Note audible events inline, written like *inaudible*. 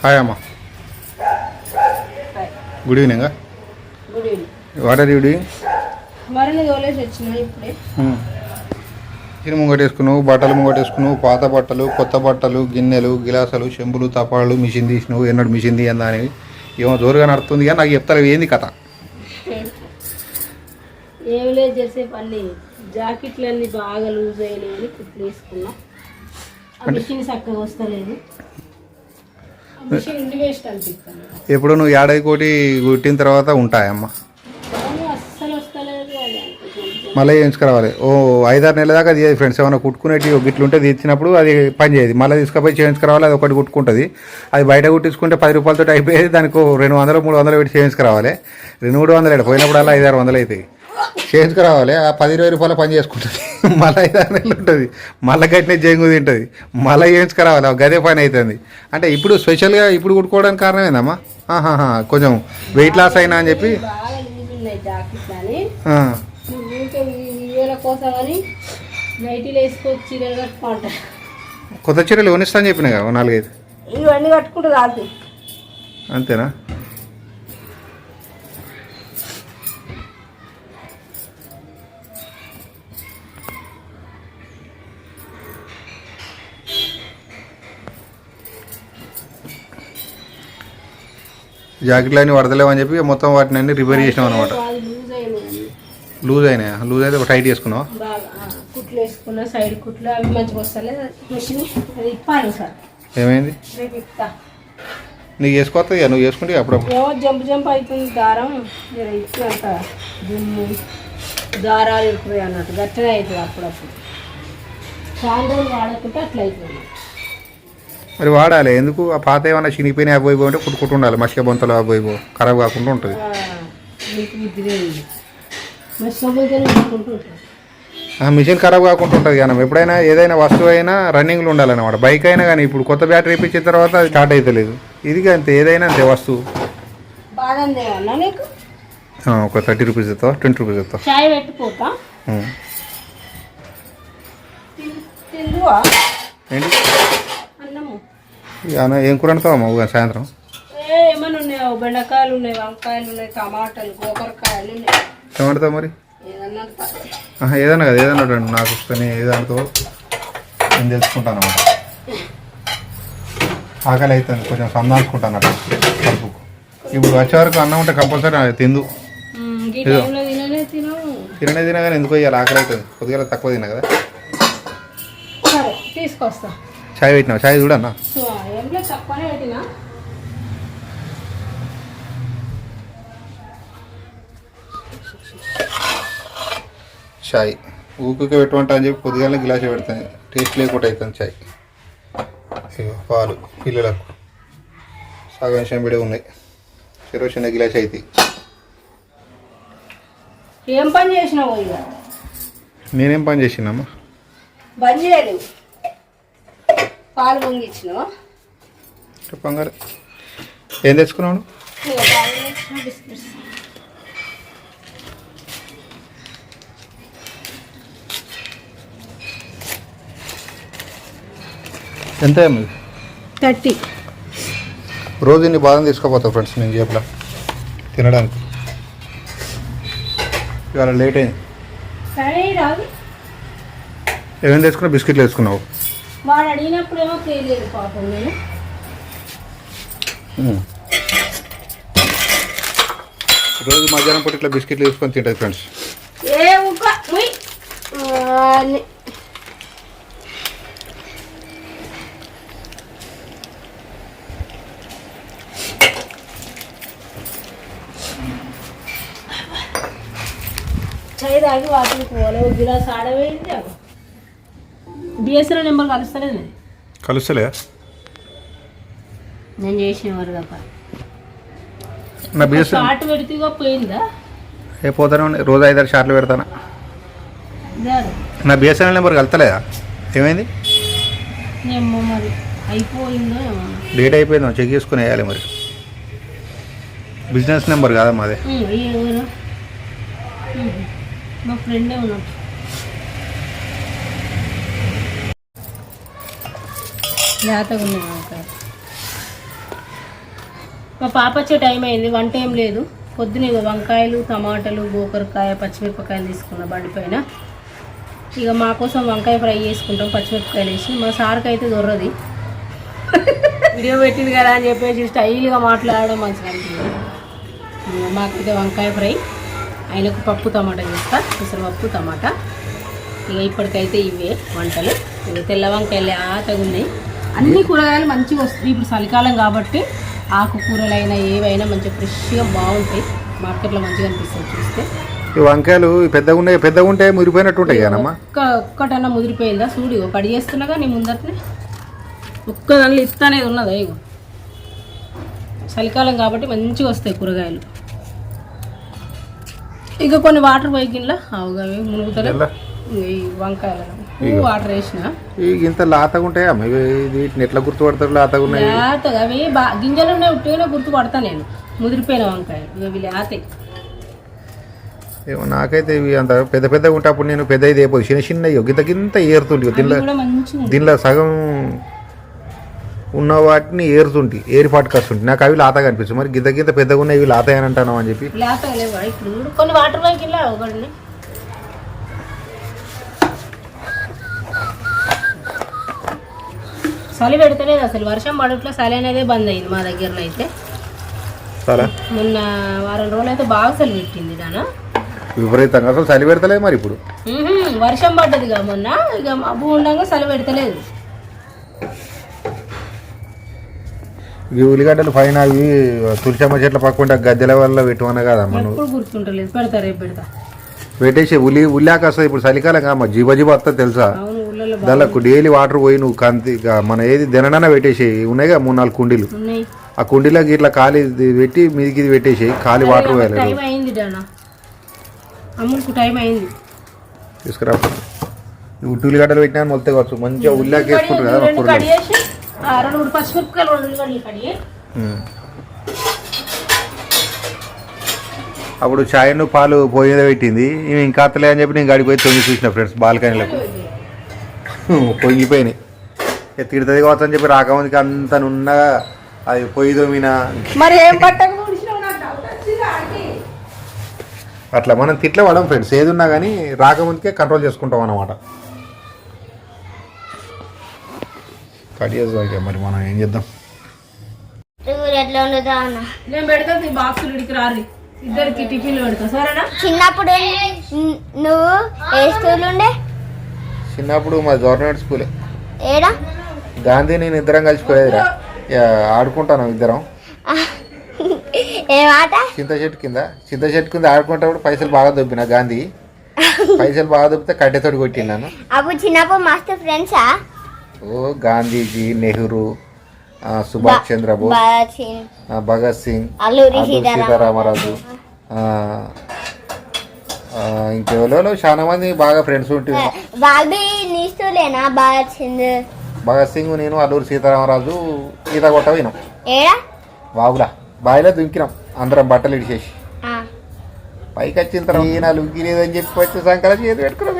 Hi అమ్మ good evening good evening what are you doing మరణ తోలేసి వచ్చిన ఇప్పుడే. చిన్న ముంగటేసుకున్నావు బట్టలు ముంగటేసుకున్నావు పాత బట్టలు కొత్త బట్టలు గిన్నెలు గిలాసాలు చెంబులు తపాళ్ళు మిషన్ తీసినావు ఎన్నడు మిషన్ తీయందా అని ఏమో జోరుగా నడుతుంది కానీ నాకు చెప్తారు ఏంది కథ? *laughs* ఏం లేదు బాగా లూజ్ అయినాయి అని కుట్లు వేసుకున్నా. మిషన్ చక్కగా వస్తలేదు ఆ మిషన్ ఉండి వేస్ట్ అనిపిస్తుంది ఎప్పుడు నువ్వు ఏడాది కోటి కుట్టిన తర్వాత ఉంటాయమ్మ. మళ్ళీ చేయించుకురావాలి. ఓ ఐదారు నెలల దాకా అది ఫ్రెండ్స్ ఏమైనా కుట్టుకునేటి గిట్లు ఉంటే తీసినప్పుడు అది పని చేయదు. మళ్ళీ తీసుకుపోయి చేయించుకురావాలి అది ఒకటి కుట్టుకుంటుంది. అది బయట కుట్టించుకుంటే పది రూపాయలతో అయిపోయేది దానికి రెండు వందలు మూడు వందలు పెట్టి చేయించుకురావాలి. రెండు మూడు వందలు ఏడు పోయినప్పుడల్లా ఐదారు వందలు అవుతాయి చేయించుకురావాలి ఆ పది ఇరవై రూపాయల పని చేసుకుంటుంది. మళ్ళీ ఐదారు నెలలు ఉంటుంది. మళ్ళీ గట్టిన జంగు తింటుంది. మళ్ళీ చేయించుకురావాలి ఆ గదే పని అవుతుంది అంటే ఇప్పుడు స్పెషల్గా ఇప్పుడు కుట్టుకోవడానికి కారణం ఏందమ్మా కొంచెం వెయిట్ లాస్ అయినా అని చెప్పి. కొత్త చీరలు కొనిస్తా అని చెప్పిన నాలుగైదు? ఇవన్నీ కట్టుకుంటే రాదు. అంతేనా? జాకెట్లు అన్ని వడతలేవని చెప్పి మొత్తం వాటిని అన్ని రిపేర్ చేసినాం అనమాట లూజ్ అయినాయి లూజ్ అయితే టైట్ చేసుకున్నావా? బాగా ఆ, కుట్లు వేసుకున్న సైడ్ కుట్లు అవి మంచిగా వస్తలే. మిషన్ అది ఇప్పాను సార్. ఏమైంది? రేపు ఇస్తా నీకు వేసుకోవద్దు ఇక నువ్వు వేసుకుంటే అప్పుడప్పుడు. ఏమో జంప్ జంప్ అవుతుంది దారం. దుమ్ము దారాలు ఇరుకుపోయి అన్నట్టు. గట్టిగా అవుతుంది అప్పుడప్పుడు. చాలా రోజులు వాడకుంటే అట్లా అవుతుంది మరి వాడాలి. ఎందుకు? ఆ పాత ఏమన్నా చినిగిపోయినా అబ్బాయి అంటే కుట్టుకుంటూ ఉండాలి మసిక బొంతలు అబ్బాయి ఖరాబ్ కాకుండా ఉంటుంది. మిషన్ ఖరాబ్ కాకుండా ఉంటుంది కానీ ఎప్పుడైనా ఏదైనా వస్తువు అయినా రన్నింగ్లో ఉండాలన్నమాట. బైక్ అయినా కానీ ఇప్పుడు కొత్త బ్యాటరీ ఇప్పించిన తర్వాత అది స్టార్ట్ అవుతలేదు ఇది అంతే. ఏదైనా అంతే వస్తువు. ఒక థర్టీ రూపీస్ ఇస్తావా ట్వంటీ రూపీస్ ఇస్తావా చాయ్ ఏంటి? ఏం కూర వండుతావమ్మా సాయంత్రం? ఏ ఏమన్నా ఉన్నాయో? బెండకాయలు ఉన్నాయి వంకాయలు ఉన్నాయి టమాటాలు గోకరకాయలు ఉన్నాయి. ఏం వండుతావు మరి? ఏదన్నా కదా ఏదన్నా వండండి. నాకు ఇష్టమే ఏదంతో నేను తెలుసుకుంటాను అన్నమాట. ఆకలి అవుతుంది కొంచెం సందాల్చుకుంటాను అట్లా కడుపుకు. ఇప్పుడు వచ్చే వరకు అన్నం ఉంటే కంపల్సరీ తిందు. తిననే తిననే తినగానే ఎందుకో ఇవాళ ఆకలి అవుతుంది కొద్దిగా తక్కువ తిన్నా కదా. తీసుకొస్తా. చాయ్ పెట్టినావు? చాయ్ చూడన్నా లేదు తక్కువనే పెట్టినా? చాయ్. ఊపిక పెట్టుకుంటా అని చెప్పి కొద్దిగా గిలాస్ పెడతాను టేస్ట్ లేకుండా అవుతుంది చాయ్. పాలు పిల్లలకు. సగం చెంబిడే ఉన్నాయి. చెరువు చిన్న గిలాస్ అవుతాయి ఏం పని చేసినావు ఇక నేనేం పని చేసినమ్మా బంద్ చేయలేవు పాలు పొంగిచ్చినావు? చెప్పంగారు ఏం బిస్కెట్స్ ఎంత? థర్టీ. రోజు ఇన్ని బాదం తీసుకోపోతావు ఫ్రెండ్స్ నేను చెప్పలా తినడానికి. ఇవాళ లేట్ అయింది. ఏమేమి తెచ్చుకున్నావు? బిస్కెట్లు వేసుకున్నావు వాడు అడిగినప్పుడు ఏమో తెలియదు పాపం నేను. రోజు మధ్యాహ్నం పూట ఇట్లా బిస్కెట్లు వేసుకొని తింటుంది ఫ్రెండ్స్. చాయ్ తాగి పోలే ఒక గిలాస్ ఆడవేయండి బిఎస్ఎన్ఎల్ నెంబర్ కలుస్తలేదు. కలుస్తలే నేను చేసిన నా బిఎస్ షార్ట్ పెడితే ఇగో పోయిందా? ఏ పోతానే ఉన్నాయి రోజు ఐదారు షార్ట్లు పెడతాను. నా బిఎస్ఎన్ఎల్ నెంబర్ కలుతలేదా? ఏమైంది? ఏమో మరి అయిపోయిందో ఏమో. డేట్ అయిపోయిందో చెక్ చేసుకుని వేయాలి మరి. బిజినెస్ నెంబర్ కాదా మాదే? ఉమ్, ఈ ఎవరు? ఉమ్, మా ఫ్రెండే ఉన్నాడు మా పాప వచ్చే టైం అయింది వంట ఏం లేదు. పొద్దున ఇక వంకాయలు టమాటాలు గోకరకాయ పచ్చిమిరపకాయలు తీసుకున్న బండి పైన. ఇక మా కోసం వంకాయ ఫ్రై చేసుకుంటాం పచ్చిమిరపకాయలు వేసి. మా సార్కి అయితే దొరది వీడియో పెట్టింది కదా అని చెప్పేసి స్టైల్గా మాట్లాడడం మంచిగా అనిపించింది మాకైతే వంకాయ ఫ్రై. ఆయనకు పప్పు టమాటా చేస్తా పప్పు టమాటా. ఇక ఇప్పటికైతే ఇవే వంటలు. ఇక తెల్ల వంకాయలు ఆతగా ఉన్నాయి. అన్ని కూరగాయలు మంచిగా వస్తాయి ఇప్పుడు చలికాలం కాబట్టి ఆకుకూరలైనా ఏవైనా మంచిగా ఫ్రెష్గా బాగుంటాయి. మార్కెట్లో మంచిగా అనిపిస్తుంది చూస్తే. ఈ వంకాయలు పెద్దగా ఉన్నాయి పెద్దగా ఉంటే మురిపోయినట్టు ఉంటాయి కదమ్మా? ఒక్క ఒక్కటన్నా ముదిరిపోయిందా చూడు ఇగో కడి చేస్తున్నాగా నీ ముందరనే ఒక్క దానిలో ఇత్త అనేది ఉన్నదా? ఇగో. చలికాలం కాబట్టి మంచిగా వస్తాయి కూరగాయలు. ఇక కొన్ని వాటర్ పోయికిన్లా అవుగా ఎలా? ఈ వంకాయలు వాటర్ వేసిన ఇంత లాతగా ఇవి వీటిని ఎట్లా గుర్తుపడతారు లాతగా ఉన్నాయి? లేతగా అవి బా గింజలు ఉన్నాయి గుర్తుపడతా నేను. ముదిరిపోయిన వంకాయలు. ఇక ఇవి లేతాయి ఏమో నాకైతే ఇవి అంత పెద్ద పెద్దగా ఉంటే అప్పుడు నేను పెద్ద ఇది అయిపోయి చిన్న చిన్న గింత గింత ఏరుతుంటి అవి దీనిలో ఉంటాయి. దీనిలో సగం ఉన్న వాటిని ఏరుతుంటి ఏరి పట్టుకొస్తుంటి నాకు అవి లాతగా అనిపిస్తుంది. మరి గింత గింత పెద్దగా ఉన్నాయి ఇవి లాతగా అని అంటాను అని చెప్పి కొన్ని వాటర్ పోయికిన్లా ఒకటి చలి పెడతలేదు అసలు. వర్షం పడట్లో చలి అనేదే బంద్ అయింది మా దగ్గరలో అయితే. మొన్న వారం రోజులు అయితే బాగా చలి పెట్టింది దాన విపరీతంగా. అసలు చలి పెడతలేదు మరి ఇప్పుడు. వర్షం పడ్డదిగా మొన్న. ఇక మబ్బు ఉండగా చలి పెడతలేదు. ఈ ఉల్లిగడ్డలు పైన అవి తులసమ్మ చెట్ల పక్కన గద్దెల వల్ల పెట్టుకున్నా కదమ్మా నువ్వు. ఎప్పుడు గుర్తుంటలేదు. పెడతా రేపు పెడతా. పెట్టేసి ఉల్లి ఉల్లాక వస్తుంది ఇప్పుడు చలికాలం కాదమ్మా జీవ జీవ వస్తుంది తెలుసా? అవును. దానికి డైలీ వాటర్ పోయి నువ్వు కంతి మన ఏది దిననన పెట్టేసి ఉన్నాయిగా మూడు నాలుగు కుండీలు. ఆ కుండీలోకి ఇట్లా ఖాళీ పెట్టి మీదికి ఇది పెట్టేసి ఖాళీ వాటర్ పోయాలి తీసుకురా. నువ్వు ఉల్లిగడ్డలు పెట్టినా మొత్తం కావచ్చు. మంచిగా ఉల్లాక వేసుకుంటారు కదా ఉమ్. అప్పుడు చాయ్ను పాలు పోయేదే పెట్టింది. ఇంకా అత్తలే అని చెప్పి నేను గడికి పోయి తొంగి చూసిన ఫ్రెండ్స్ బాల్కనీలకు. పొంగిపోయినాయి ఇక తిడుతుంది కావచ్చు అని చెప్పి రాకముందుకి అంత నున్న అది పొయ్యి తోమిన. మరి ఏం పట్టకు అట్లా మనం తిట్ల పడం ఫ్రెండ్స్. ఏది ఉన్నా కానీ రాకముందుకే కంట్రోల్ చేసుకుంటాం అన్నమాట. కట్ చేద్దాం మరి మనం ఏం చేద్దాం? నేను బాక్సులు ఇడికి ఇద్దరికి టిఫిన్లు పెడతా. సరేనా? చిన్నప్పుడు న్- నువ్వు ఏ స్కూల్ ఉండే చిన్నప్పుడు మా గవర్నమెంట్ స్కూలే. ఏడా? గాంధీ నేను ఇద్దరం కలిసిపోయేదిరా ఆడుకుంటాను ఇద్దరం. చింత చెట్టు కింద. చింత చెట్టు కింద ఆడుకుంటప్పుడు పైసలు బాగా దొబ్బిన గాంధీ. పైసలు బాగా దొబ్బితే కట్టెతోటి కొట్టినాను అప్పుడు చిన్నప్పుడు మస్తు ఫ్రెండ్సా ఓ గాంధీజీ నెహ్రూ సుభాష్ చంద్రబోస్ భగత్ సింగ్ అల్లూరి సీతారామరాజు. ఇంకెవరో చాలా మంది బాగా ఫ్రెండ్స్ ఉంటుంది బాబీ నీస్తులేనా? బాచింద్ భగత్ సింగ్ నేను అల్లూరి సీతారామరాజు ఈత కొట్ట పోయినాం. బాబులా బావిలో దుంకినాం. అందరం బట్టలు ఇడిచేసి. పైకి వచ్చిన తర్వాత ఈ నా లుంగి లేదని చెప్పి వచ్చి సంకలం చేతి పెట్టుకున్నాం.